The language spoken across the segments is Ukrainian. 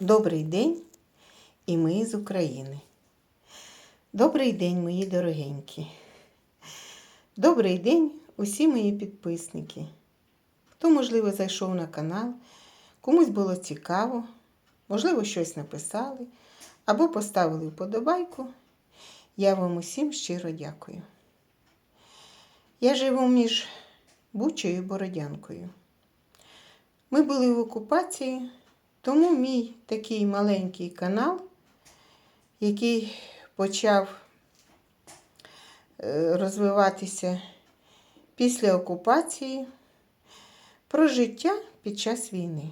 Добрий день і ми з України. Добрий день, мої дорогенькі. Добрий день усі мої підписники. Хто, можливо, зайшов на канал, комусь було цікаво, можливо, щось написали або поставили вподобайку. Я вам усім щиро дякую. Я живу між Бучою і Бородянкою. Ми були в окупації, тому мій такий маленький канал, який почав е, розвиватися після окупації, про життя під час війни.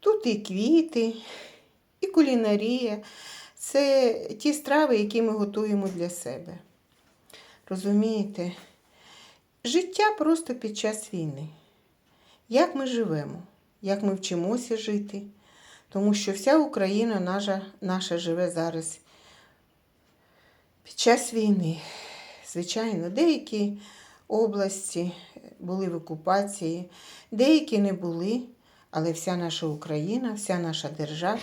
Тут і квіти, і кулінарія. Це ті страви, які ми готуємо для себе. Розумієте? Життя просто під час війни. Як ми живемо, як ми вчимося жити, тому що вся Україна наша, наша живе зараз під час війни. Звичайно, деякі області були в окупації, деякі не були, але вся наша Україна, вся наша держава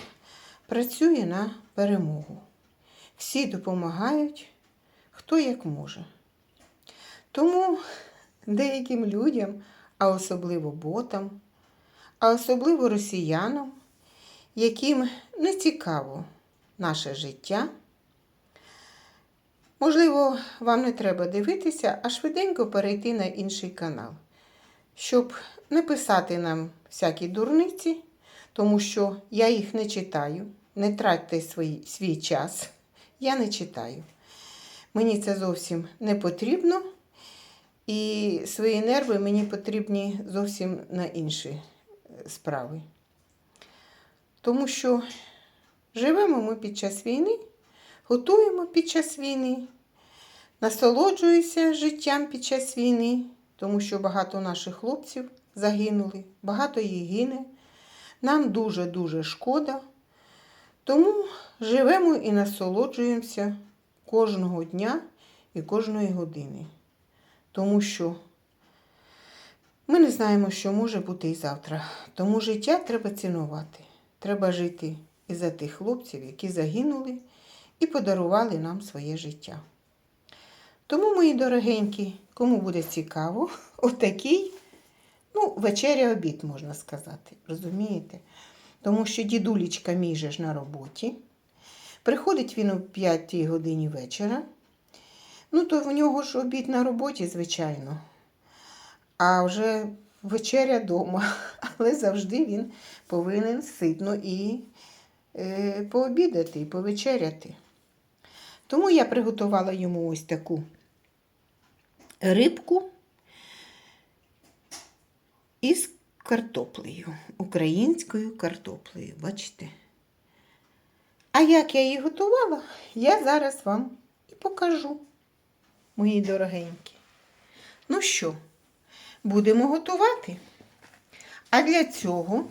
працює на перемогу. Всі допомагають, хто як може. Тому деяким людям, а особливо ботам, а особливо росіянам, яким не цікаво наше життя. Можливо, вам не треба дивитися, а швиденько перейти на інший канал, щоб не писати нам всякі дурниці, тому що я їх не читаю. Не тратьте свій, свій час, я не читаю. Мені це зовсім не потрібно. І свої нерви мені потрібні зовсім на інші е, справи. Тому що живемо ми під час війни, готуємо під час війни, насолоджуюся життям під час війни, тому що багато наших хлопців загинули, багато їх гине. Нам дуже-дуже шкода. Тому живемо і насолоджуємося кожного дня і кожної години тому що ми не знаємо, що може бути і завтра. Тому життя треба цінувати. Треба жити і за тих хлопців, які загинули і подарували нам своє життя. Тому, мої дорогенькі, кому буде цікаво, отакий, ну, вечеря обід, можна сказати, розумієте? Тому що дідулечка мій же ж на роботі. Приходить він о 5 годині вечора. Ну, то в нього ж обід на роботі, звичайно. А вже вечеря вдома. Але завжди він повинен ситно і е, пообідати, і повечеряти. Тому я приготувала йому ось таку рибку із картоплею, українською картоплею, бачите? А як я її готувала, я зараз вам і покажу мої дорогенькі. Ну що, будемо готувати? А для цього,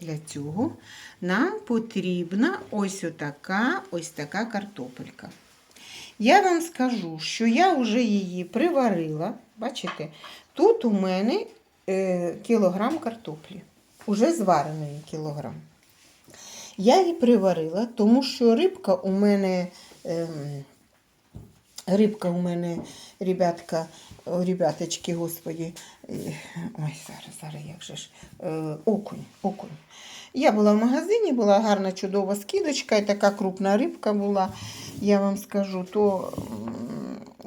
для цього нам потрібна ось така ось така картопелька. Я вам скажу, що я вже її приварила. Бачите, тут у мене е, кілограм картоплі, уже звареної кілограм. Я її приварила, тому що рибка у мене. Е, Рибка у мене, ребятка, ребяточки, господі. Ой, зараз, зараз, як же ж. Е, окунь, окунь. Я була в магазині, була гарна, чудова скидочка, і така крупна рибка була, я вам скажу, то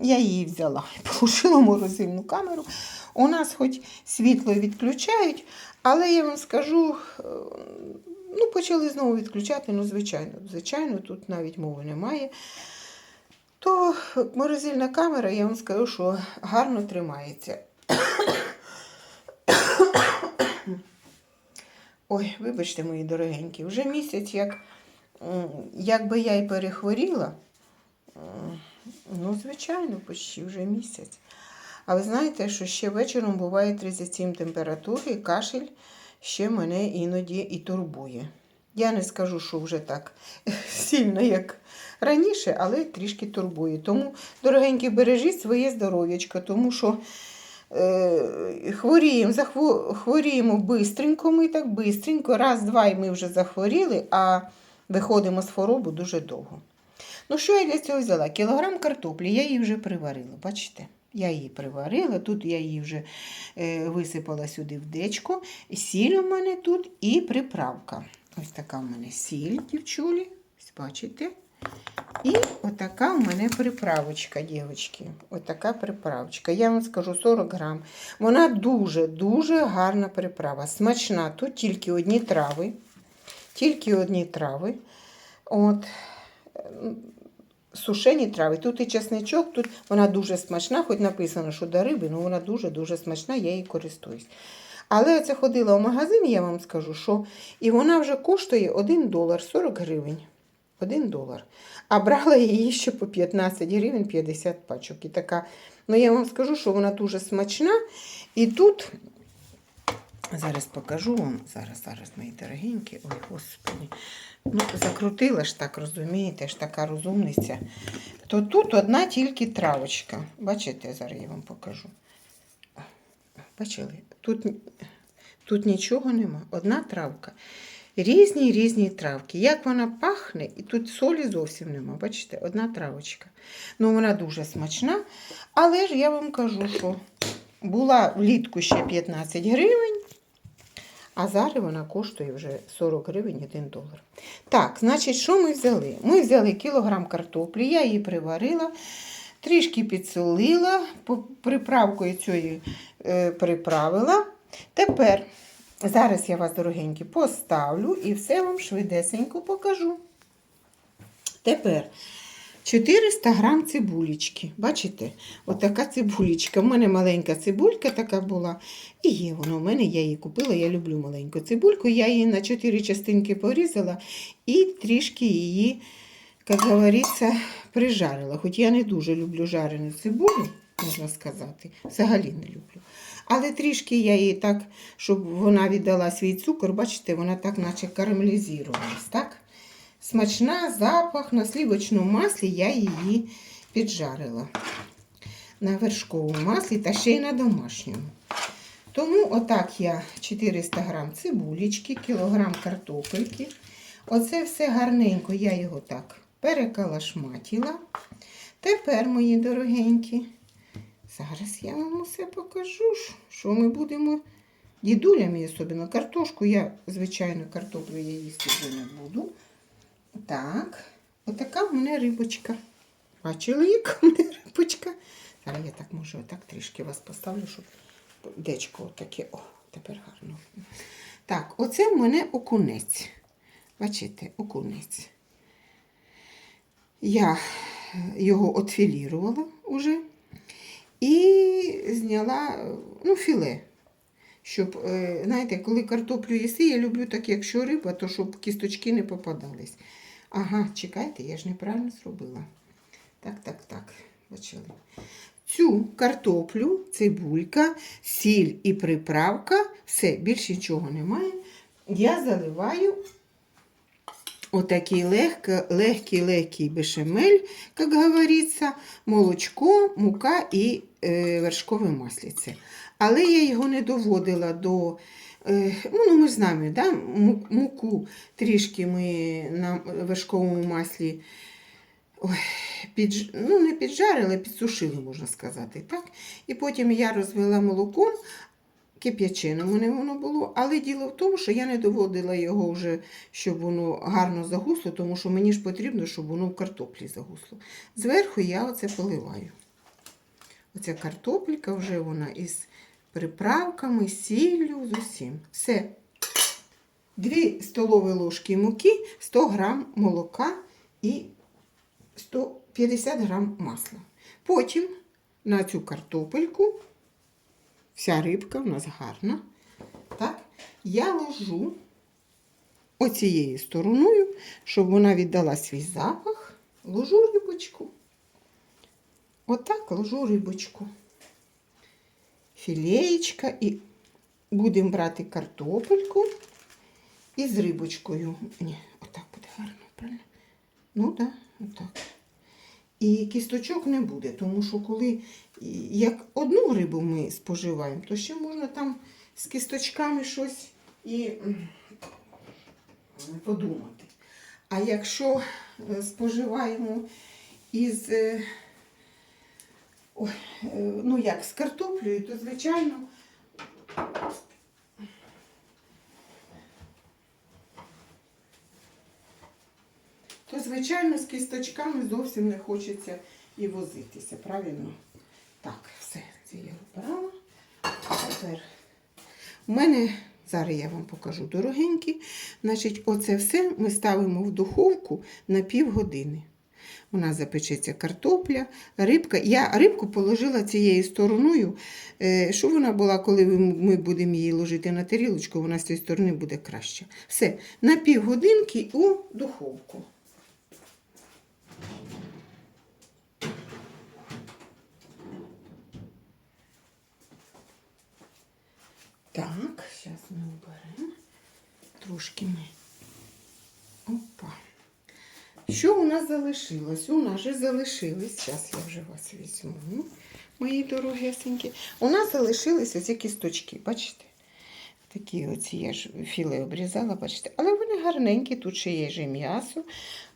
я її взяла. Положила морозильну камеру. У нас хоч світло відключають, але я вам скажу, е, ну, почали знову відключати, ну, звичайно, звичайно, тут навіть мови немає то морозильна камера, я вам скажу, що гарно тримається. Ой, вибачте, мої дорогенькі, вже місяць, як якби я і перехворіла, ну, звичайно, почти вже місяць. А ви знаєте, що ще вечором буває 37 температур і кашель ще мене іноді і турбує. Я не скажу, що вже так сильно, як раніше, але трішки турбує. Тому, дорогенькі, бережіть своє здоров'ячко, тому що е, хворіємо, хворіємо бистренько, ми так бистренько, раз, два, і ми вже захворіли, а виходимо з хворобу дуже довго. Ну, що я для цього взяла? Кілограм картоплі, я її вже приварила, бачите? Я її приварила, тут я її вже е, висипала сюди в дечко. Сіль у мене тут і приправка. Ось така в мене сіль, дівчулі. Бачите? І отака у мене приправочка, дівчатки. Отака приправочка. Я вам скажу 40 грам. Вона дуже-дуже гарна приправа. Смачна. Тут тільки одні трави. Тільки одні трави. От. Сушені трави. Тут і чесничок, тут вона дуже смачна, хоч написано, що до риби, але вона дуже-дуже смачна, я її користуюсь. Але я це ходила в магазин, я вам скажу, що і вона вже коштує 1 долар 40 гривень. 1 долар. А брала її ще по 15 гривень 50 пачок. І така, ну я вам скажу, що вона дуже смачна. І тут, зараз покажу вам, зараз, зараз, мої дорогенькі, ой, господи. Ну, закрутила ж так, розумієте, ж така розумниця. То тут одна тільки травочка. Бачите, зараз я вам покажу. Бачили? Тут, тут нічого нема. Одна травка. Різні різні травки. Як вона пахне, і тут солі зовсім нема. Бачите, одна травочка. Ну, вона дуже смачна. Але ж я вам кажу, що була влітку ще 15 гривень, а зараз вона коштує вже 40 гривень 1 долар. Так, значить, що ми взяли? Ми взяли кілограм картоплі, я її приварила, трішки підсолила, приправкою цією е, приправила. Тепер, зараз я вас, дорогенькі, поставлю і все вам швидесенько покажу. Тепер 400 грам цибулечки. Бачите? Отака цибулечка. У мене маленька цибулька така була. І є вона у мене, я її купила, я люблю маленьку цибульку. Я її на 4 частинки порізала і трішки її, як говориться, прижарила. Хоч я не дуже люблю жарену цибулю, можна сказати. Взагалі не люблю. Але трішки я її так, щоб вона віддала свій цукор, бачите, вона так наче карамелізувалась, так? Смачна запах на слівочному маслі я її піджарила. На вершковому маслі та ще й на домашньому. Тому отак я 400 грам цибулечки, кілограм картопельки. Оце все гарненько, я його так перекалашматила. Тепер, мої дорогенькі, зараз я вам усе покажу, що ми будемо дідулями, особливо картошку. Я, звичайно, картоплю я їсти вже не буду. Так, отака в мене рибочка. Бачили, яка в мене рибочка? Зараз я так можу отак трішки вас поставлю, щоб дечко таке. О, тепер гарно. Так, оце в мене окунець. Бачите, окунець. Я його отфілірувала уже і зняла ну, філе. Щоб, е, знаєте, коли картоплю їси, я люблю так, якщо риба, то щоб кісточки не попадались. Ага, чекайте, я ж неправильно зробила. Так, так, так. Бачили. Цю картоплю, цибулька, сіль і приправка, все, більше нічого немає. Я заливаю отакий легкий, легкий, легкий бешамель, як говориться, молочко, мука і е, вершкове масліце. Але я його не доводила до. е, Ну, ну, ми знаємо, да? муку трішки ми на вершковому маслі ой, підж... ну, не піджарили, підсушили, можна сказати. так? І потім я розвела молоком, кип'ячине в мене воно було. Але діло в тому, що я не доводила його вже, щоб воно гарно загусло, тому що мені ж потрібно, щоб воно в картоплі загусло. Зверху я оце поливаю. Оця картопелька вже вона із приправками, сіллю, з усім. Все. 2 столові ложки муки, 100 грам молока і 150 грам масла. Потім на цю картопельку, вся рибка в нас гарна, так, я ложу оцією стороною, щоб вона віддала свій запах, ложу рибочку. Отак ложу рибочку. Філеєчка і будемо брати картопельку із рибочкою. Ні, отак буде гарно, правильно? Ну так, да, отак. І кісточок не буде, тому що коли як одну рибу ми споживаємо, то ще можна там з кісточками щось і подумати. А якщо е, споживаємо із, е, е, ну як, з картоплею, то звичайно. Звичайно, з кісточками зовсім не хочеться і возитися, правильно? Так, все, це я обрала. Тепер у мене, зараз я вам покажу дорогенькі. Значить, оце все ми ставимо в духовку на півгодини. У нас запечеться картопля, рибка. Я рибку положила цією стороною, е, щоб вона була, коли ми будемо її ложити на тарілочку, вона з цієї сторони буде краще. Все, на півгодинки у духовку. Так, зараз ми оберемо. Трошки ми. Опа. Що у нас залишилось? У нас же залишились, зараз я вже вас візьму, мої дорогесенькі. У нас залишились оці кісточки, бачите? Такі оці я ж філе обрізала, бачите. Але вони гарненькі, тут ще є ж м'ясо.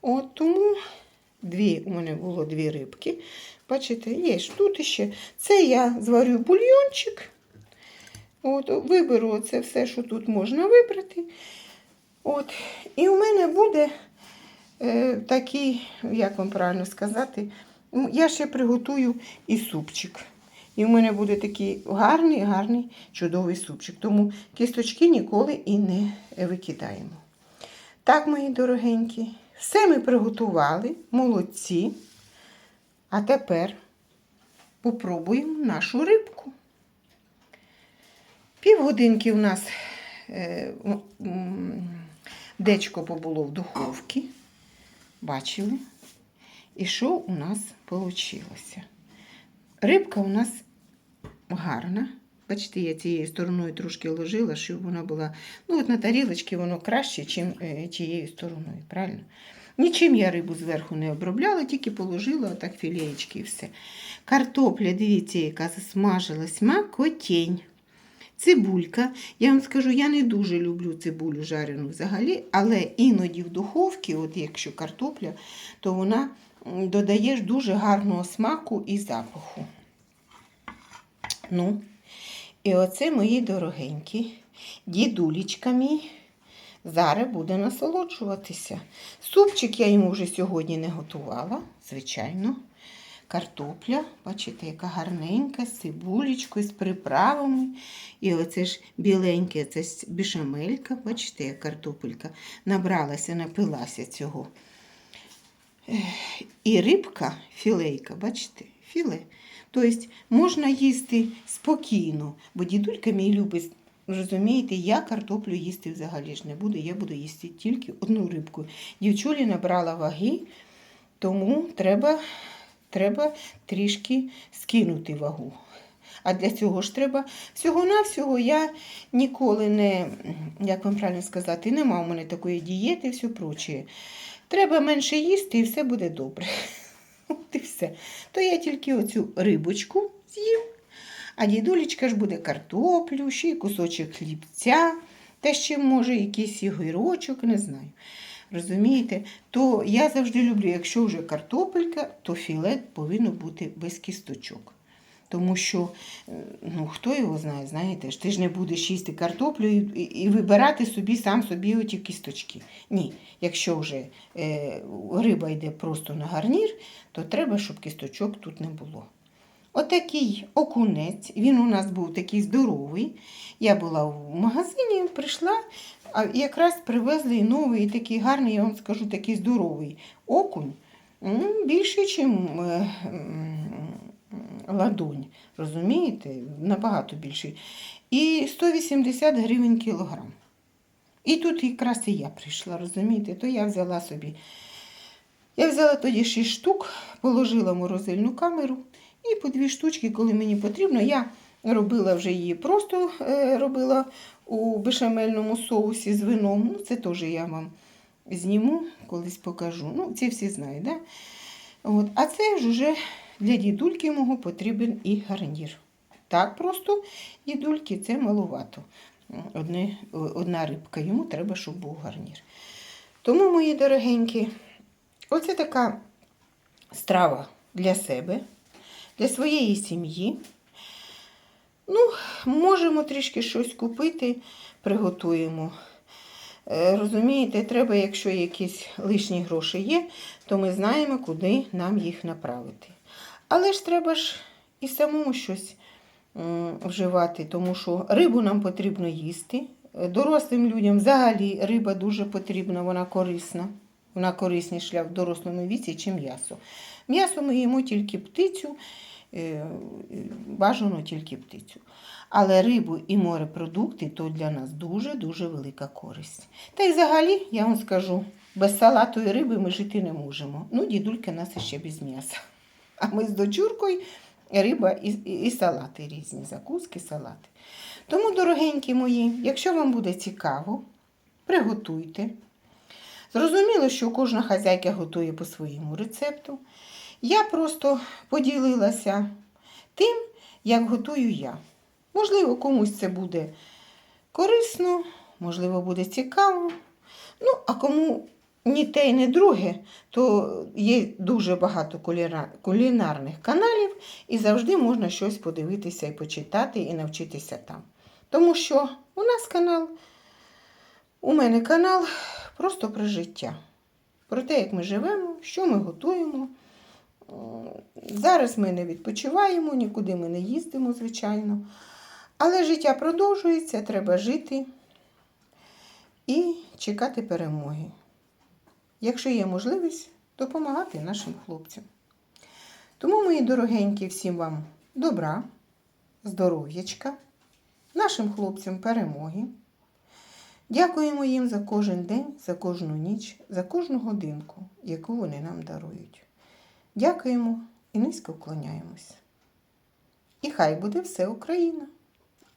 От тому дві, у мене було дві рибки. Бачите, є ж тут ще. Це я зварю бульйончик. От, виберу це все, що тут можна вибрати. От. І у мене буде е, такий, як вам правильно сказати, я ще приготую і супчик. І в мене буде такий гарний, гарний, чудовий супчик. Тому кісточки ніколи і не викидаємо. Так, мої дорогенькі, все ми приготували, молодці. А тепер попробуємо нашу рибку. Півгодинки у нас е, дечко побуло в духовці. Бачили? І що у нас вийшло? Рибка у нас гарна. Бачите, я цією стороною трошки ложила, щоб вона була. Ну, от на тарілочці воно краще, ніж тією стороною, правильно? Нічим я рибу зверху не обробляла, тільки положила отак філеєчки і все. Картопля, дивіться, яка засмажилась, макотень. Цибулька. Я вам скажу, я не дуже люблю цибулю жарену взагалі, але іноді в духовці, от якщо картопля, то вона м, додаєш дуже гарного смаку і запаху. Ну, і оце мої дорогенькі, дідулечка мій зараз буде насолоджуватися. Супчик я йому вже сьогодні не готувала, звичайно. Картопля, бачите, яка гарненька, з цибулечкою, з приправами. І оце ж біленьке, це ж бішамелька, бачите, як картопелька набралася, напилася цього. І рибка, філейка, бачите, філе. Тобто можна їсти спокійно, бо дідулька мій любить, розумієте, я картоплю їсти взагалі ж не буду, я буду їсти тільки одну рибку. Дівчулі набрала ваги, тому треба, треба трішки скинути вагу. А для цього ж треба всього-навсього я ніколи не, як вам правильно сказати, нема у мене такої дієти і все прочее. Треба менше їсти і все буде добре. От і все. То я тільки оцю рибочку з'їв, а дідулечка ж буде картоплю, ще й кусочок хлібця, та ще, може, якийсь огірочок, не знаю. Розумієте? То я завжди люблю, якщо вже картопелька, то філет повинно бути без кісточок. Тому що, е, ну, хто його знає, знаєте, ж ти ж не будеш їсти картоплю і, і, вибирати собі сам собі оті кісточки. Ні, якщо вже е, риба йде просто на гарнір, то треба, щоб кісточок тут не було. Отакий окунець, він у нас був такий здоровий. Я була в магазині, прийшла, а якраз привезли новий, такий гарний, я вам скажу, такий здоровий окунь. М, Більший, ніж ладонь. Розумієте? Набагато більший. І 180 гривень кілограм. І тут якраз і я прийшла, розумієте? То я взяла собі. Я взяла тоді 6 штук, положила в морозильну камеру. І по дві штучки, коли мені потрібно, я робила вже її просто е, робила у бешамельному соусі з вином. Ну, це теж я вам зніму, колись покажу. Ну, ці всі знають, да? От. А це ж уже для дідульки мого потрібен і гарнір. Так просто дідульки це малувато. Одне, одна рибка, йому треба, щоб був гарнір. Тому, мої дорогенькі, оце така страва для себе, для своєї сім'ї. Ну, можемо трішки щось купити, приготуємо. Е, Розумієте, треба, якщо якісь лишні гроші є, то ми знаємо, куди нам їх направити. Але ж треба ж і самому щось вживати, тому що рибу нам потрібно їсти. Дорослим людям взагалі риба дуже потрібна, вона корисна. Вона корисніша в дорослому віці, ніж м'ясо. М'ясо ми їмо тільки птицю, е, бажано тільки птицю. Але рибу і морепродукти то для нас дуже-дуже велика користь. Та й взагалі, я вам скажу, без салату і риби ми жити не можемо. Ну, дідулька нас ще без м'яса. А ми з дочуркою риба і, і, і салати різні, закуски, салати. Тому, дорогенькі мої, якщо вам буде цікаво, приготуйте. Зрозуміло, що кожна хазяйка готує по своєму рецепту. Я просто поділилася тим, як готую я. Можливо, комусь це буде корисно, можливо, буде цікаво. Ну, а кому ні те, ні друге, то є дуже багато кулінарних каналів, і завжди можна щось подивитися і почитати, і навчитися там. Тому що у нас канал, у мене канал просто про життя. Про те, як ми живемо, що ми готуємо. Зараз ми не відпочиваємо, нікуди ми не їздимо, звичайно. Але життя продовжується, треба жити і чекати перемоги. Якщо є можливість, допомагати нашим хлопцям. Тому, мої дорогенькі, всім вам добра, здоров'ячка, нашим хлопцям перемоги. Дякуємо їм за кожен день, за кожну ніч, за кожну годинку, яку вони нам дарують. Дякуємо і низько вклоняємось. І хай буде все Україна!